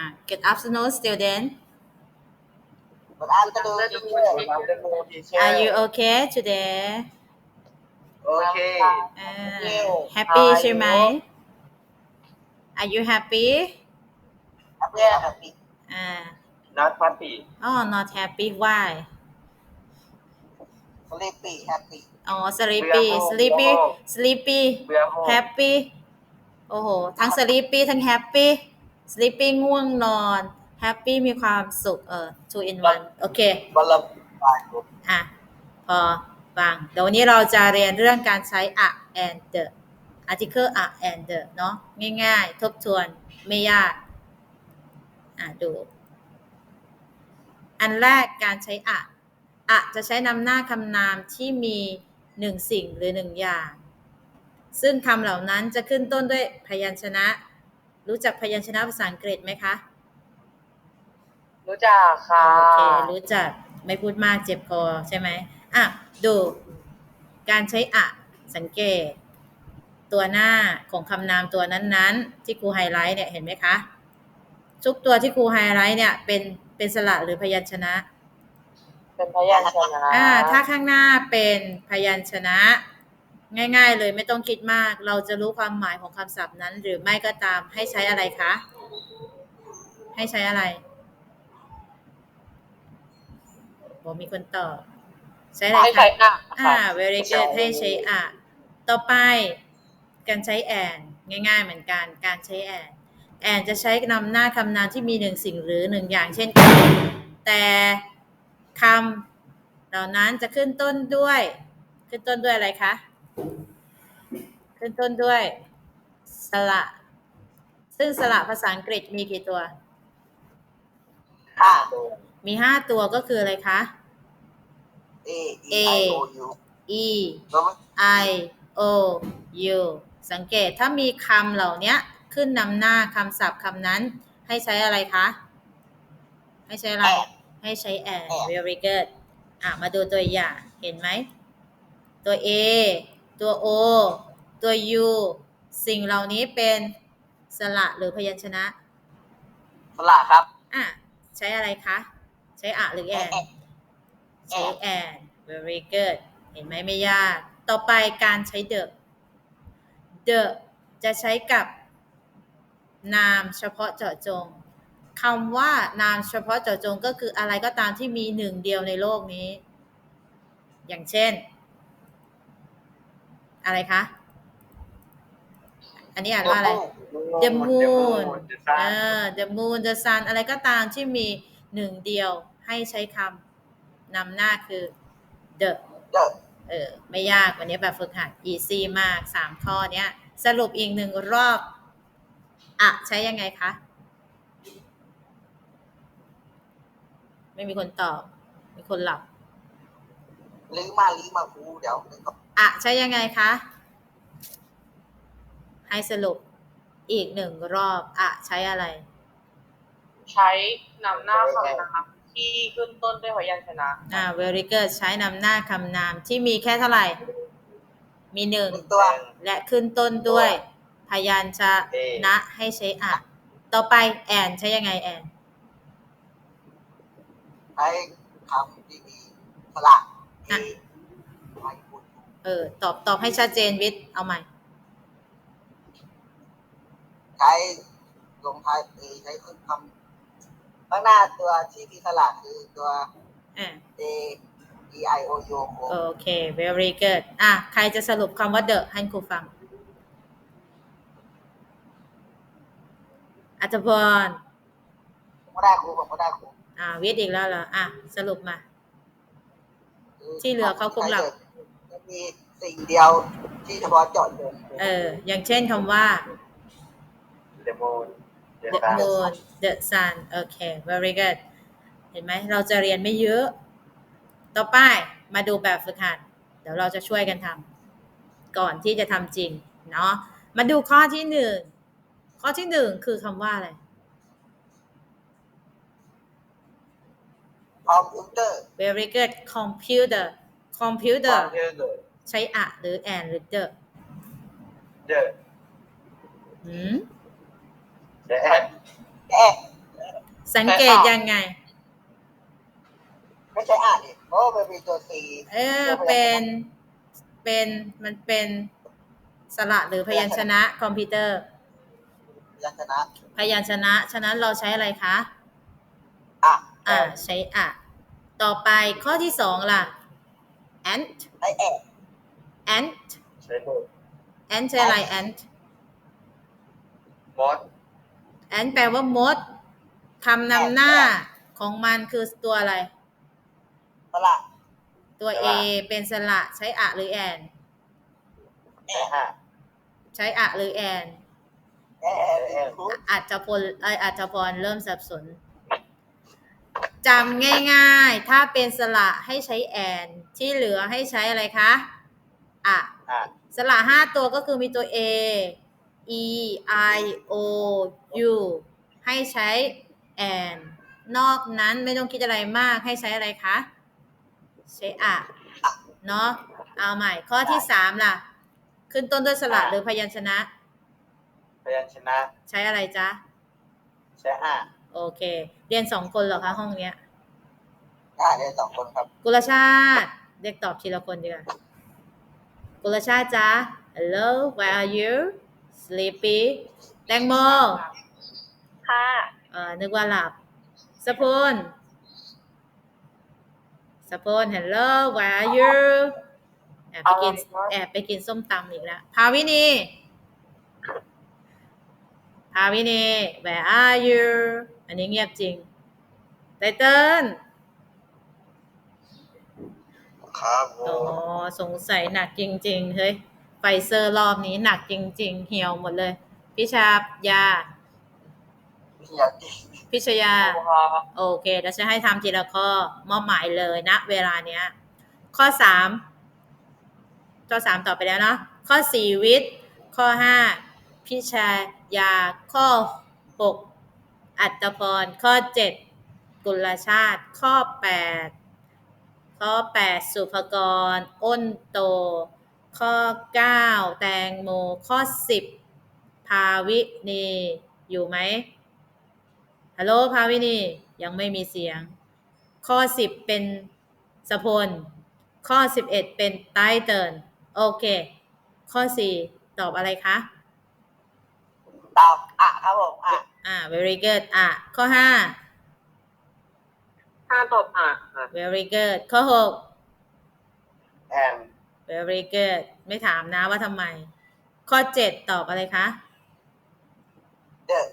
อ่ะ Good afternoon student Good afternoon, teacher. Good afternoon, teacher. Are you okay today Okay. อ่า you. Happy Are ใช่ไหม you? Are you happy Yeah, happy. อ่า Not happy. Oh not happy why Sleepy, happy. อ๋อ sleepy เบื่อ sleepy โอ้ sleepy เบื่อโฮ happy โอ้โห ทั้ง sleepy ทั้ง happy sleepy ง่วงนอน happy มีความสุขเออ two in one โอเควันละบ่ายผมอะพอฟังเดี๋ยววันนี้เราจะเรียนเรื่องการใช้ a and the article a and the เนาะง่ายๆ ทบทวนไม่ยาก อะดู อันแรกการใช้ a อะจะใช้นำหน้าคำนามที่มีหนึ่งสิ่งหรือหนึ่งอย่าง ซึ่งคำเหล่านั้นจะขึ้นต้นด้วยพยัญชนะ รู้จักพยัญชนะภาษาอังกฤษไหมคะ รู้จักค่ะโอเค รู้จัก ไม่พูดมากเจ็บคอใช่ไหมอะ ดู การใช้อะ สังเกต ตัวหน้าของคำนามตัวนั้นๆ ที่ครูไฮไลท์เนี่ยเห็นไหมคะ ทุกตัวที่ครูไฮไลท์เนี่ย เป็นเป็นสระหรือพยัญชนะ เป็นพยัญชนะ อ่า ถ้าข้างหน้าเป็นพยัญชนะ ง่ายๆ เลยไม่ต้องคิดมาก เราจะรู้ความหมายของคำศัพท์นั้น หรือไม่ก็ตาม ให้ใช้อะไรคะ ให้ใช้อะไรบอกมีคนตอบใช้อะไรให้คะใช้อะอ่า very good ให้ใช้อะ ต่อไป การใช้ and ง่าย ๆ เหมือนกันการใช้ and and จะใช้นำหน้าคำนามที่มีหนึ่งสิ่งหรือหนึ่งอย่างเช่นกันแต่คำเหล่านั้นจะขึ้นต้นด้วย ขึ้นต้นด้วยอะไรคะ ขึ้นต้นด้วย สระ ซึ่งสระภาษาอังกฤษมีกี่ตัว ห้ามีห้าตัวก็คืออะไรคะ A E I O U e แล้วมัน I O U สังเกตถ้ามีคำเหล่านี้ขึ้นนำหน้าคำศัพท์คำนั้น ให้ใช้อะไรคะ ให้ใช้อะไรให้ใช้ and very good อะ มาดูตัวอย่าง เห็นไหม ตัว A ตัว O ตัว U สิ่งเหล่านี้เป็นสระหรือพยัญชนะ สละครับอะใช้อะไรคะ ใช้อะหรือ and ใช้ and very good เห็นไหมไม่ยาก ต่อไปการใช้ the the จะใช้กับนามเฉพาะเจาะจงคำว่านามเฉพาะเจาะจงก็คืออะไรก็ตามที่มีหนึ่งเดียวในโลกนี้ อย่างเช่น อะไรคะ อันนี้อ่านว่าอะไร the moon เออ the moon the sun อะไรก็ตามที่มีหนึ่งเดียวให้ใช้คำนำหน้าคือ the เดอะเออ ไม่ยากวันนี้แบบฝึกหัด easy มากสามข้อเนี้ย สรุปอีกหนึ่งรอบอะใช้ยังไงคะ ไม่มีคนตอบ มีคนหลับลื้อมาลื้อมาครูเดี๋ยวนึกก่อนอะใช้ยังไงคะ ให้สรุปอีกหนึ่งรอบอะใช้อะไร ใช้นำหน้าคำนามที่ขึ้นต้นด้วยพยัญชนะอ่า very good ใช้นำหน้าคำนามที่มีแค่เท่าไหร่ มีหนึ่งหนึ่งตัว และขึ้นต้นด้วย พยัญชนะให้ใช้อะต่อไปแอนใช้ยังไงแอนใช้คำที่มีสละ A I O U เออ ตอบตอบให้ชัดเจนวิทย์เอาใหม่ ใช้ลงท้าย A ใช้ขึ้นคำข้างหน้าตัวที่มีสละคือตัวอ่า A E I O U ผมโอเค very good อะ ใครจะสรุปคำว่า the ให้ครูฟัง อัตพรผมก็ได้ครูผมก็ได้ครูอ่าวิทย์อีกแล้วเหรอ อะ สรุปมา ที่เหลือเขาคงหลับจะมีสิ่งเดียวที่เฉพาะเจาะจงเออ อย่างเช่นคำว่า The moon The the sun moon the sun โอเค very good เห็นไหมเราจะเรียนไม่เยอะ ต่อไปมาดูแบบฝึกหัด เดี๋ยวเราจะช่วยกันทำก่อนที่จะทำจริงเนาะมาดูข้อที่หนึ่งข้อที่หนึ่งคือคำว่าอะไรคอมพิวเตอร์ very good computer computer Computer ใช้อะหรือ and หรือ the The หืม The ant แอะ สังเกตยังไง ไม่ใช่อ่านดิเพราะว่ามันมีตัว C เออเป็นเป็นมันเป็นสระหรือพยัญชนะคอมพิวเตอร์ยัญชนะ พยัญชนะ ฉะนั้นเราใช้อะไรคะอะอ่าใช้อะต่อไปข้อที่สองล่ะ ant ไอแอบ ant ใช้หมด ant ใช้อะไร ant มอส ant แปลว่ามดคำนำหน้าของมันคือตัวอะไรสละตัว A เป็นสระใช้อะหรือแอน แอใช้บห้าใช้อะหรือแอน แอบคุกอาจจะพลเอยอาจจะพรเริ่มสับสนจำง่ายๆ ถ้าเป็นสระให้ใช้แอน ที่เหลือให้ใช้อะไรคะ อะ อะสระห้าตัวก็คือมีตัว A E I O U ให้ใช้แอนนอกนั้นไม่ต้องคิดอะไรมากให้ใช้อะไรคะใช้อะเนาะเอาใหม่ ข้อที่สามล่ะ ขึ้นต้นด้วยสระหรือพยัญชนะ พยัญชนะ ใช้อะไรจ๊ะ ใช้อะโอเค เรียนสองคนเหรอคะห้องเนี้ยอ่าเรียนสองคนครับ กุลชาติเรียกตอบทีละคนดีกว่ากุลชาติจ๊ะ Hello where are you sleepy แตงโมค่ะเอ่อนึกว่าหลับสะพุนสะพุน Hello where are you แอบไปกินอะไรวะแอบไปกินส้มตำอีกแล้วภาวินีภาวินี where are you อันนี้เงียบจริงไตเติ้ลครับผโอ้มสงสัยหนักจริง ๆ เฮ้ย ไฟเซอร์รอบนี้หนักจริง ๆ เหี่ยวหมดเลย พิชายาอยากกินพิชยาค่ะโอเคเดี๋ยวจะให้ทำทีละข้อมอบหมายเลยนะ เวลาเนี้ย ข้อสามข้อสามตอบไปแล้วเนาะข้อสี่วิทย์ ข้อห้าพิชายา ข้อหกอัตพร ข้อเจ็ดกุลชาติ ข้อแปดข้อแปดสุภกร อ้นโต ข้อเก้าแตงโม ข้อสิบภาวินี อยู่ไหมฮัลโหลภาวินี ยังไม่มีเสียง ข้อ 10 เป็นสะพล ข้อ 11 เป็นไตเติลโอเค ข้อ 4 ตอบอะไรคะ ตอบอะครับผมอะอ่า very good อะ ข้อห้าตอบอะค่ะ5 very good ข้อแอน6 very good ไม่ถามนะว่าทำไม ข้อ7ตอบอะไรคะเดอะ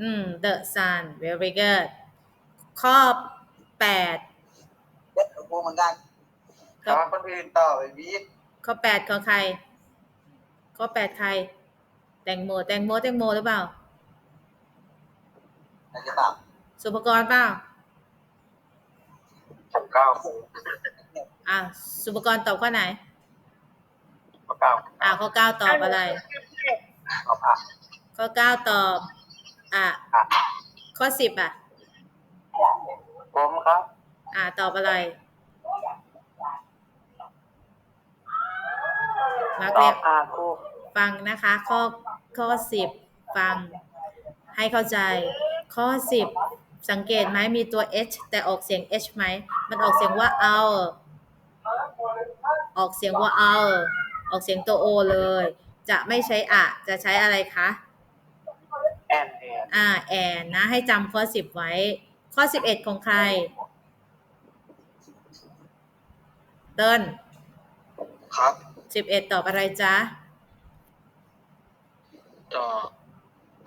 อืม the sun very good ข้อ8เดอะกูเหมือนกันถามคนอื่นต่อไปวิทย์ข้อ8ข้อใคร ข้อ8ใคร แตงโม แตงโม แตงโมหรือเปล่าอะไรหรือเปล่าสุภกรเปล่าผมเก้า อะสุภกรตอบข้อไหน ข้อเก้าอะข้อเก้าตอบอะไร ตอบอะข้อเก้าตอบอะอะข้อสิบอะ ผมครับอะตอบอะไรมาร์กตอเรียบอะครูฟังนะคะ ข้อข้อสิบฟังให้เข้าใจ ข้อสิบสังเกตไหมมีตัว h แต่ออกเสียง h ไหม มันออกเสียงว่าเอาออกเสียงว่าเอาออกเสียงตัว o เลย จะไม่ใช้อะ จะใช้อะไรคะแอนแอนอ่าแอนนะ ให้จำข้อสิบไว้ ข้อสิบเอ็ดของใคร เติ้ลครับสิบเอ็ดตอบอะไรจ๊ะต่อ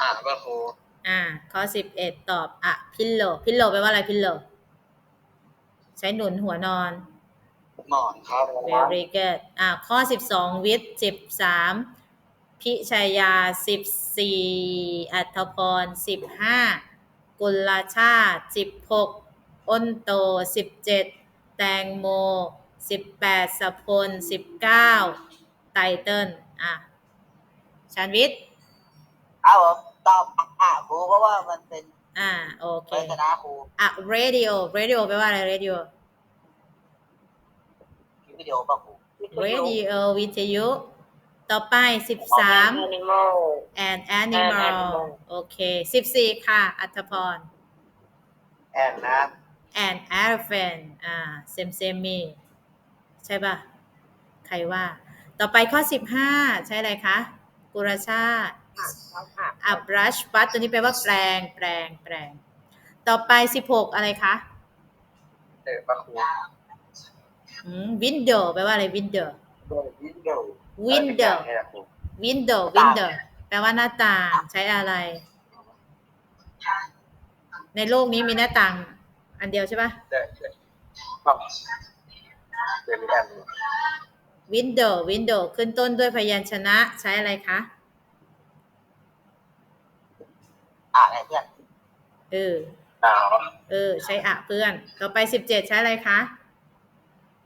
อะว่าครูอ่า ข้อสิบเอ็ดตอบอะพิลโล พิลโลแปลว่าอะไรพิลโล ใช้หนุนหัวนอน หมอนครับ very good อ่าข้อสิบสองวิทย์สิบสามพิชยาสิบสี่อัธพรสิบห้ากุลชาติสิบหกอ้นโตสิบเจ็ดแตงโมสิบแปดสพลสิบเก้าไตเติ้ลอะชันวิทย์เอาผมตอบอะครูเพราะว่ามันเป็นอ่าโอเคพยัญชนะครูอะ radio radio แปลว่าอะไร radio คลิป วิดีโอป่ะครู radio วิทยุ ต่อไปสิบสามแอนิมอล and animal animal โอเคสิบสี่ค่ะ อัธพรแอนนะ an elephant อ่า same same me ใช่ป่ะ ใครว่า ต่อไปข้อ15ใช่อะไรคะกุรชาติอะ brush ปัดตัวนี้แปลว่าแปลง แปลง แปลง ต่อไป16อะไรคะเออป้าครูอืม window แปลว่าอะไร window วินโดว์ window นี่แหละครู window window แปลว่าหน้าต่างใช้อะไร ในโลกนี้มีหน้าต่าง อันเดียวใช่ปะเด็กครับเป็นแอน window window ขึ้นต้นด้วยพยัญชนะใช้อะไรคะอะไงเพื่อนเออหนาวเออ ใช้อะเพื่อน ต่อไป17ใช้อะไรคะ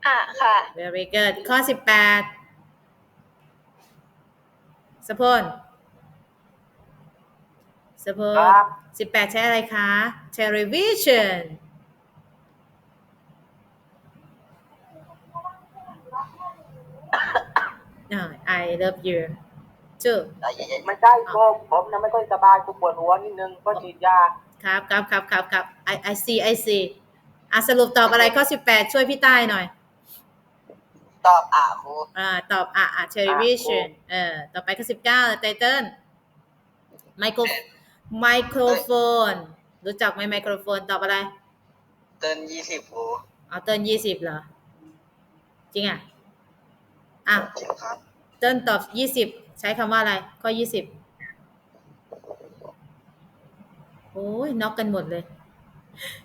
อะค่ะ very good ข้อ18สะพลสะพลครับ18ใช้อะไรคะ television อ่า I love you too ใจเย็นไม่ใช่ก็ผมนะไม่ค่อยสบายกูปวดหัวนิดนึงก็ฉีดยา ครับครับครับครับครับ I I see I see อะสรุปตอบอะไรข้อ18ช่วยพี่ใต้หน่อยๆ ตอบอะครูอ่าตอบอะอะ television เออต่อไปข้อ19ไตเติ้ลไมโครไมโครโฟน รู้จักไหมไมโครโฟนตอบอะไร เตินยี่สิบครูเอาเติ้ลยี่สิบเหรอ จริงอะอะจริงครับเติ้ลตอบยี่สิบใช้คำว่าอะไร ข้อยี่สิบโอ้ยน็อกกันหมดเลย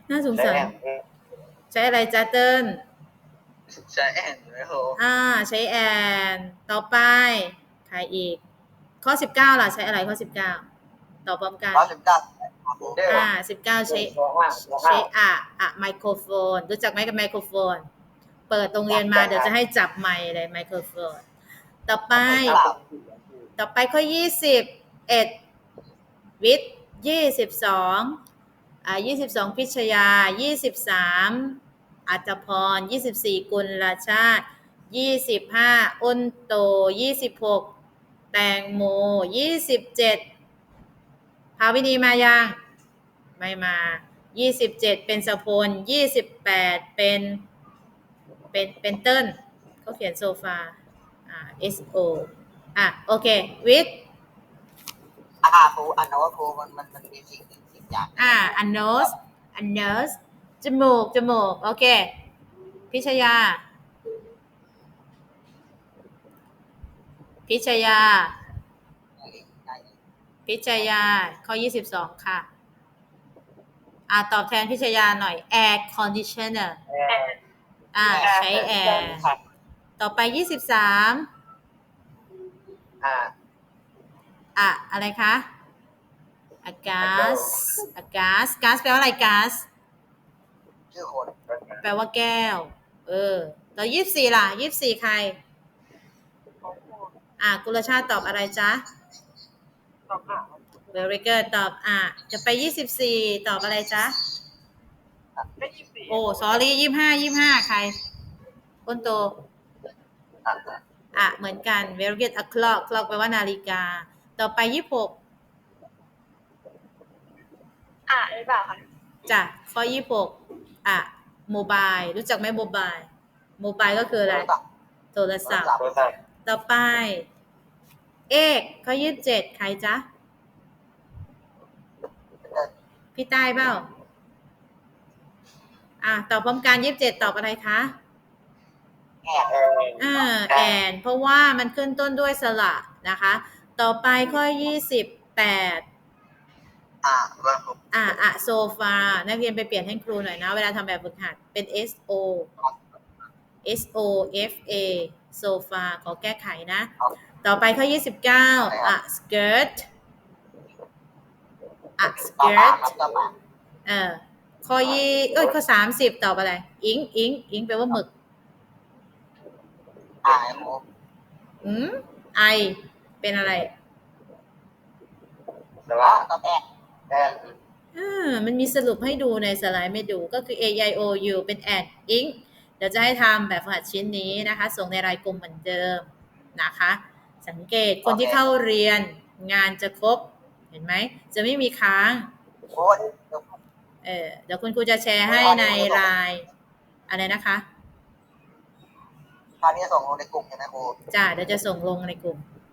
น่าสงสารใช้อะไรจ้าเติ้ล ใช่แอนไหมครูอ่า ใช้แอน ต่อไป ใครอีก ข้อสิบเก้าล่ะ ใช้อะไรข้อสิบเก้าตอบพร้อมกันร้อยสิบเก้าครูอ่าสิบเก้าใช้ใช้อะอะไมโครโฟน รู้จักไหมกับไมโครโฟน เปิดโรงเรียนมาเดี๋ยวจะให้จับไมค์เลยไมโครโฟน ต่อไป ต่อไปข้อยี่สิบเอ็ดวิทย์ยี่สิบสองอ่ายี่สิบสองพิชยายี่สิบสาม อัตพรยี่สิบสี่กุลชาติยี่สิบห้าอ้นโตยี่สิบหกแตงโมยี่สิบเจ็ดภาวินีมายังไม่มายี่สิบเจ็ดเป็นสะพลยี่สิบแปดเป็นเป็นเป็นเติ้ลเขาเขียนโซฟาอ่า S O อะโอเควิทย์อะครูอันนั้นว่าครูมันมันมันมีสิ่งหนึ่งสิ่งอย่างอ่าอันโนสอันโนส จมูก จมูก โอเค พิชยา พิชยา พิชยา ข้อ22ค่ะ อ่าตอบแทนพิชยาหน่อย air conditioner อ่า ใช้แอร์ ต่อไป23อ่าอะอะไรคะอะกาสอะกาสกาสแปลว่าอะไรกาส ชื่อคน แปลว่าแก้ว เออ แล้วยี่สี่ล่ะยี่สี่ใคร อะกุลชาติตอบอะไรจ๊ะ very good ตอบอะ จะไปยี่สิบสี่ตอบอะไรจ๊ะไม่ยี่สิบโอ้ sorry ยี่ห้ายี่ห้าใคร คนโต อะอะเหมือนกัน very good a clock clock แปลว่านาฬิกา ต่อไปยี่หกอะหรือเปล่าคะจ้ะข้อยี่หก อะโมบายรู้จักไหมโมบายโมบายก็คืออะไร โทรศัพท์โทรศัพท์ต่อไป เอกข้อยี่สิบเจ็ดใครจ๊ะ พี่ใต้เปล่า อะตอบพร้อมกันยี่สิบเจ็ดตอบอะไรคะแอบแอนอ่าแอนเพราะว่ามันขึ้นต้นด้วยสระนะคะ ต่อไปข้อยี่สิบแปด อะว่าครูอะอะโซฟานักเรียนไปเปลี่ยนให้ครูหน่อยนะ เวลาทำแบบฝึกหัดเป็น S O S O F A โซฟาขอแก้ไขนะ ต่อไปข้อยี่สิบเก้าอะ skirt อะต่อมา skirt ครับต่อมาเออข้อยี่เอ้ยข้อสามสิบตอบอะไรอิงอิงอิงแปลว่าหมึกอะไอ้ครูอืมไอเป็นอะไรแต่อะว่าตอบแอบแอนอ่า มันมีสรุปให้ดูในสไลด์ไม่ดูก็คือ A I O U เป็น and ink เดี๋ยวจะให้ทำแบบฝึกหัดชิ้นนี้นะคะ ส่งในรายกลุ่มเหมือนเดิมนะคะ สังเกตคนที่เข้าเรียนงานจะครบ เห็นไหม จะไม่มีค้างโค้ดเดี๋ยวเออเดี๋ยวคุณครูจะแชร์ให้ในไลน์อะไรนะคะคราวนี้ส่งลงในกลุ่มใช่ไหมครูจ้าเดี๋ยวจะส่งลงในกลุ่มโ